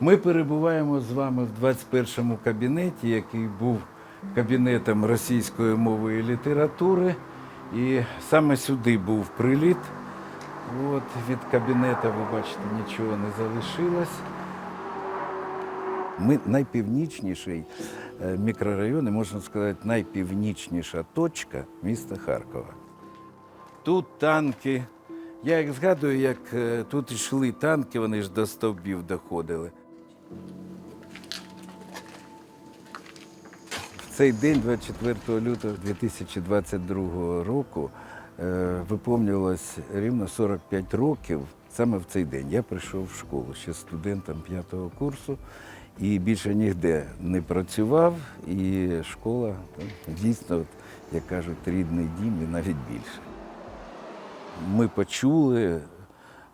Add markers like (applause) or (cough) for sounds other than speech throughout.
Ми перебуваємо з вами в 21-му кабінеті, який був кабінетом російської мови і літератури. І саме сюди був приліт. От від кабінету, ви бачите, нічого не залишилось. Ми найпівнічніший е, мікрорайон, і можна сказати, найпівнічніша точка міста Харкова. Тут танки. Я як згадую, як е, тут йшли танки, вони ж до стовбів доходили. В цей день, 24 лютого 2022 року, е, виповнювалось рівно 45 років. Саме в цей день я прийшов в школу ще студентом п'ятого курсу і більше ніде не працював. І школа дійсно, як кажуть, рідний дім і навіть більше. Ми почули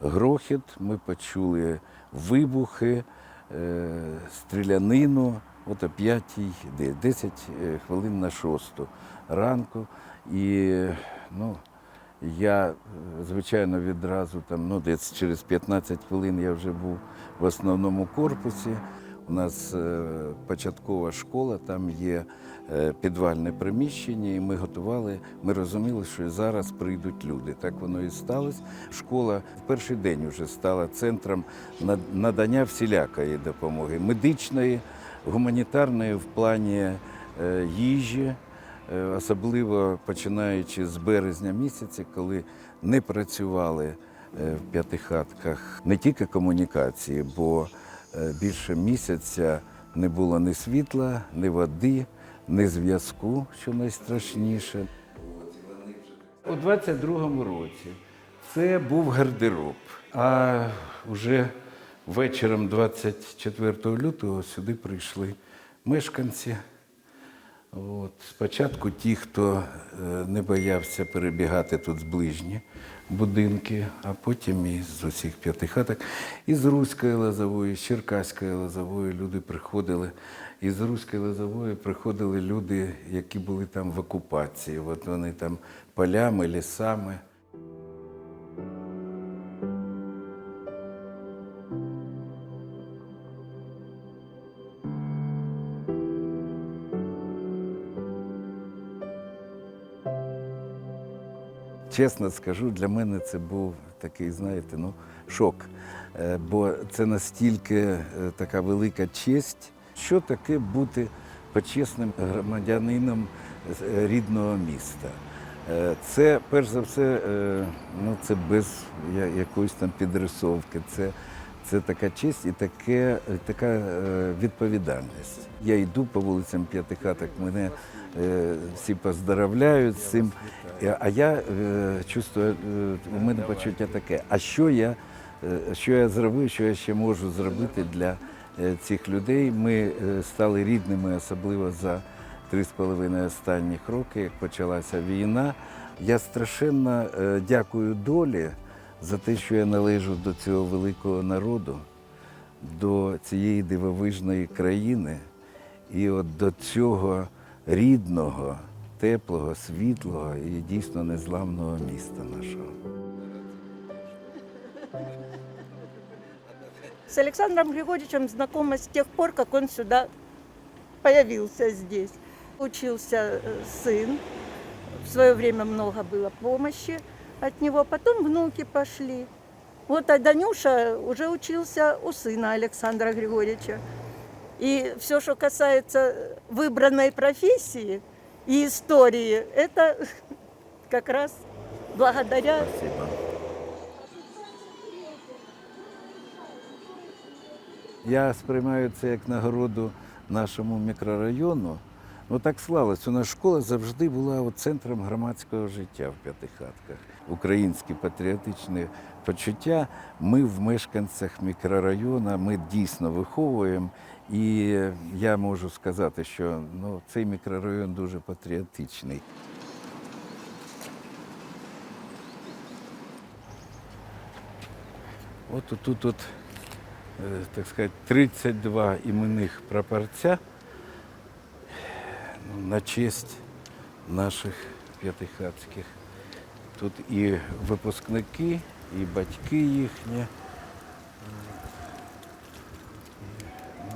грохіт, ми почули вибухи, стрілянину. От о 5, 10 е, хвилин на шосту ранку. І ну, я, е, звичайно, відразу там, ну, десь через 15 хвилин я вже був в основному корпусі. У нас е, початкова школа, там є е, підвальне приміщення, і ми готували. Ми розуміли, що зараз прийдуть люди. Так воно і сталося. Школа в перший день вже стала центром надання всілякої допомоги медичної, гуманітарної в плані е, їжі. Особливо починаючи з березня місяця, коли не працювали в п'ятихатках не тільки комунікації, бо більше місяця не було ні світла, ні води, ні зв'язку, що найстрашніше. У 22-му році це був гардероб. А вже вечором 24 лютого сюди прийшли мешканці. От. Спочатку ті, хто е, не боявся перебігати тут з ближні будинки, а потім і з усіх п'яти хаток. І з Руської Лозової, з Черкаської Лозової люди приходили. І з Руської Лозової приходили люди, які були там в окупації. От вони там полями, лісами. Чесно скажу, для мене це був такий, знаєте, ну, шок. Е, Бо це настільки е, така велика честь. Що таке бути почесним громадянином е, рідного міста? Це, перш за все, ну, це без якоїсь там підрисовки. Це, це така честь і таке, така відповідальність. Я йду по вулицям П'ятихаток, мене всі поздравляють цим. Е, А я е, чувствую, е, у мене почуття таке, а що я, е, що я зробив, що я ще можу зробити для е, цих людей. Ми е, стали рідними, особливо за три з половиною останніх роки, як почалася війна. Я страшенно е, дякую долі за те, що я належу до цього великого народу, до цієї дивовижної країни і от до цього рідного, теплого, світлого і дійсно незламного міста нашого. С Александром Григорьевичем знакома с тех пор, как он сюда появился здесь. Учился э, сын, в свое время много было помощи от него, потом внуки пошли. Вот а Данюша уже учился у сына Александра Григорьевича. И все, что касается выбранной профессии и истории, это (laughs) как раз благодаря Спасибо. Я сприймаю це як нагороду нашому мікрорайону. Ну так склалось. У нас школа завжди була от центром громадського життя в п'ятихатках. Українські патріотичні почуття. Ми в мешканцях мікрорайону, ми дійсно виховуємо. І я можу сказати, що ну, цей мікрорайон дуже патріотичний. От тут, от, е, так сказати, 32 іменних прапорця ну, на честь наших п'ятихатських. Тут і випускники, і батьки їхні.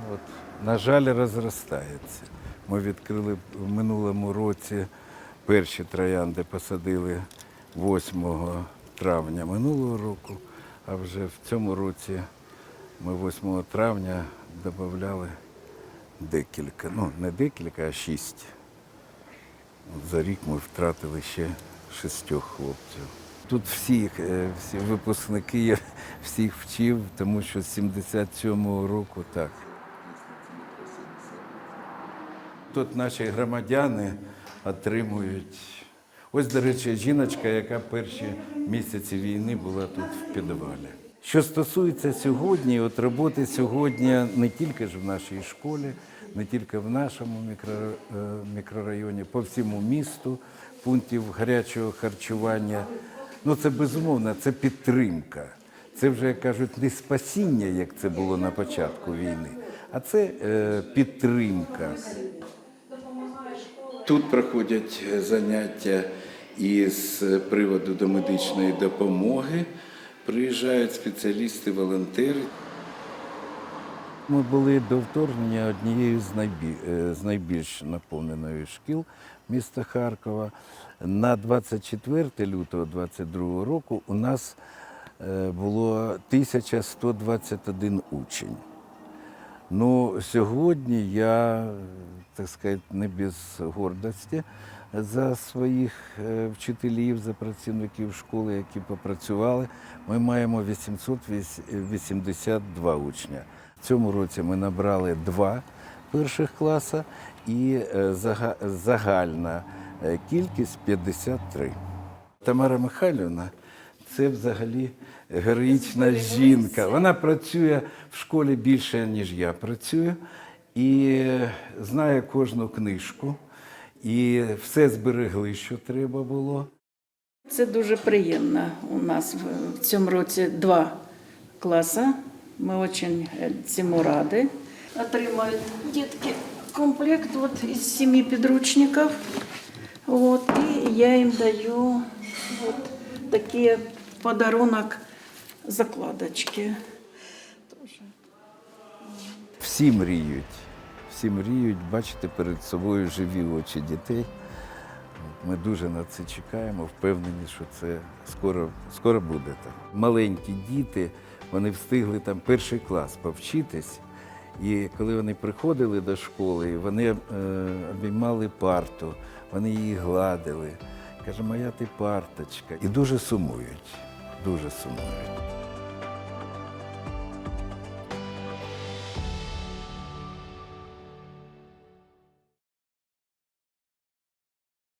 І на жаль, розростається. Ми відкрили в минулому році перші троянди, посадили 8 травня минулого року, а вже в цьому році ми 8 травня додавали декілька, ну не декілька, а шість. За рік ми втратили ще шістьох хлопців. Тут всіх, е, всі випускники, я всіх вчив, тому що з 77-го року так. Тут наші громадяни отримують. Ось, до речі, жіночка, яка перші місяці війни була тут в підвалі. Що стосується сьогодні, от роботи сьогодні не тільки ж в нашій школі, не тільки в нашому е, мікрорайоні, по всьому місту, пунктів гарячого харчування. Ну це безумовно, це підтримка. Це вже як кажуть не спасіння, як це було на початку війни, а це е, підтримка. Тут проходять заняття із приводу до медичної допомоги. Приїжджають спеціалісти, волонтери. Ми були до вторгнення однією з, е, найбільш наповненої шкіл міста Харкова. На 24 лютого 2022 року у нас е, було 1121 учень. Ну, сьогодні я, так сказати, не без гордості за своїх е, вчителів, за працівників школи, які попрацювали. Ми маємо 882 учня. В цьому році ми набрали два перших класи і е, загальна е, кількість 53. Тамара Михайлівна це взагалі героїчна жінка. Вона працює в школі більше, ніж я працюю, і знає кожну книжку, і все зберегли, що треба було. Це дуже приємно. У нас в- цьому році два класи. Ми дуже цьому раді. Отримають дітки комплект от із семи підручників. От, і я їм даю от такі подарунок закладочки. Всі мріють, всі мріють бачити перед собою живі очі дітей. Ми дуже на це чекаємо, впевнені, що це скоро, скоро буде так. Маленькі діти, вони встигли там перший клас повчитись. І коли вони приходили до школи, вони е, обіймали парту, вони її гладили. Каже, моя ти парточка. І дуже сумують, дуже сумують.